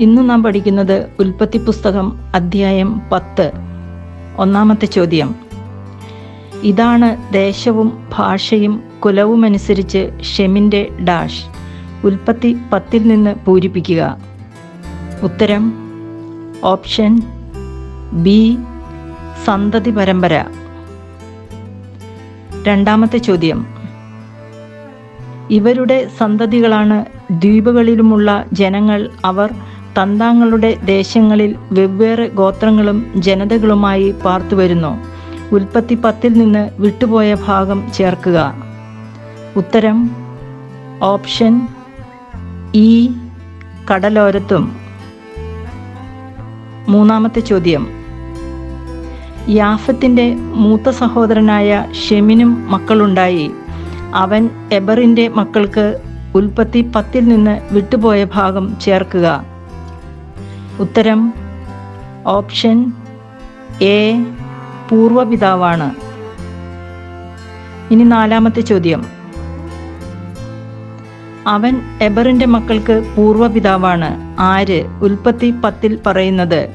ഇന്ന് നാം പഠിക്കുന്നത് ഉൽപ്പത്തി പുസ്തകം അധ്യായം പത്ത് ഒന്നാമത്തെ ചോദ്യം. ഇതാണ് ദേശവും ഭാഷയും കുലവുമനുസരിച്ച് ഷെമിന്റെ ഡാഷ്. ഉൽപ്പത്തി പത്തിൽ നിന്ന് പൂരിപ്പിക്കുക. ഉത്തരം ഓപ്ഷൻ ബി സന്തതി പരമ്പര. രണ്ടാമത്തെ ചോദ്യം. ഇവരുടെ സന്തതികളാണ് ദ്വീപുകളിലുമുള്ള ജനങ്ങൾ അവർ തന്താങ്ങളുടെ ദേശങ്ങളിൽ വെവ്വേറെ ഗോത്രങ്ങളും ജനതകളുമായി പാർത്തുവരുന്നു ഉൽപ്പത്തി പത്തിൽ നിന്ന് വിട്ടുപോയ ഭാഗം ചേർക്കുക. ഉത്തരം ഓപ്ഷൻ ഇ കടലോരത്തും. മൂന്നാമത്തെ ചോദ്യം. യാഫത്തിന്റെ മൂത്ത സഹോദരനായ ഷെമിനും മക്കളുണ്ടായി. അവൻ എബറിന്റെ മക്കൾക്ക് ഉൽപ്പത്തി പത്തിൽ നിന്ന് വിട്ടുപോയ ഭാഗം ചേർക്കുക. ഉത്തരം ഓപ്ഷൻ എ പൂർവപിതാവാണ് ഇനി നാലാമത്തെ ചോദ്യം. അവൻ എബറിന്റെ മക്കൾക്ക് പൂർവപിതാവാണ് ആര്? ഉൽപ്പത്തി പത്തിൽ പറയുന്നത്.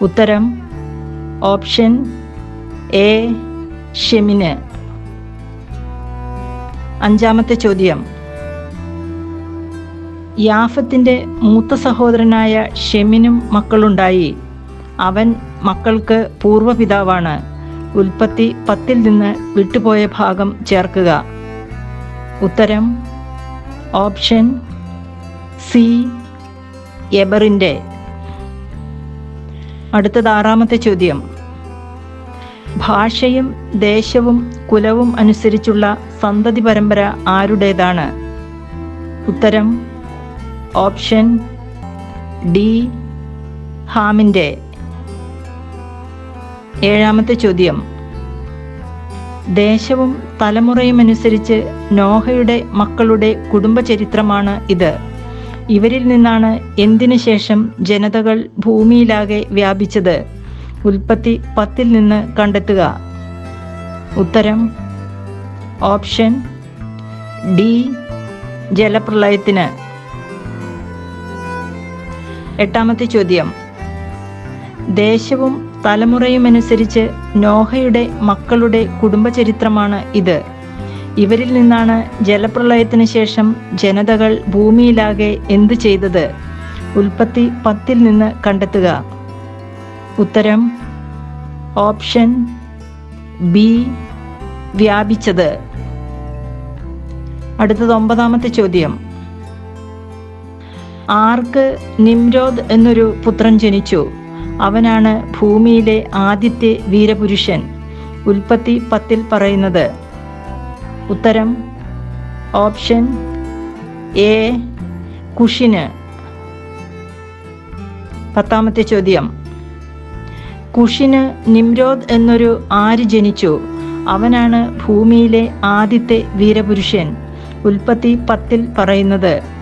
ഉത്തരം ഓപ്ഷൻ എ ഷെമിന്. അഞ്ചാമത്തെ ചോദ്യം. യാഫത്തിന്റെ മൂത്ത സഹോദരനായ ഷെമിനും മക്കളുണ്ടായി. അവൻ മക്കൾക്ക് പൂർവപിതാവാണ്. ഉൽപ്പത്തി പത്തിൽ നിന്ന് വിട്ടുപോയ ഭാഗം ചേർക്കുക. ഉത്തരം ഓപ്ഷൻ സി എബറിന്റെ. അടുത്തത് ആറാമത്തെ ചോദ്യം. ഭാഷയും ദേശവും കുലവും അനുസരിച്ചുള്ള സന്തതി പരമ്പര ആരുടേതാണ്? ഉത്തരം ഓപ്ഷൻ ഡി ഹാമിന്റെ ഏഴാമത്തെ ചോദ്യം. ദേശവും തലമുറയും അനുസരിച്ച് നോഹയുടെ മക്കളുടെ കുടുംബചരിത്രമാണ് ഇത്. ഇവരിൽ നിന്നാണ് എന്തിനു ശേഷം ജനതകൾ ഭൂമിയിലാകെ വ്യാപിച്ചത്? ഉൽപ്പത്തി പത്തിൽ നിന്ന് കണ്ടെത്തുക. ഉത്തരം ഓപ്ഷൻ ഡി ജലപ്രളയത്തിന്. എട്ടാമത്തെ ചോദ്യം. ദേശവും തലമുറയും അനുസരിച്ച് നോഹയുടെ മക്കളുടെ കുടുംബചരിത്രമാണ് ഇത്. ഇവരിൽ നിന്നാണ് ജലപ്രളയത്തിന് ശേഷം ജനതകൾ ഭൂമിയിലാകെ എന്തു ചെയ്തത്? ഉൽപ്പത്തി പത്തിൽ നിന്ന് കണ്ടെത്തുക. ഉത്തരം ഓപ്ഷൻ ബി വ്യാപിച്ചത്. അടുത്തത് ഒമ്പതാമത്തെ ചോദ്യം. ആർക്ക് നിംരോദ് എന്നൊരു പുത്രൻ ജനിച്ചു. അവനാണ് ഭൂമിയിലെ ആദ്യത്തെ വീരപുരുഷൻ. ഉൽപ്പത്തി പത്തിൽ പറയുന്നത്. ഉത്തരം ഓപ്ഷൻ എ കുഷിന്. പത്താമത്തെ ചോദ്യം. കുഷിന് നിംരോദ് എന്നൊരു ആര് ജനിച്ചു? അവനാണ് ഭൂമിയിലെ ആദ്യത്തെ വീരപുരുഷൻ. ഉൽപ്പത്തി പത്തിൽ പറയുന്നത്.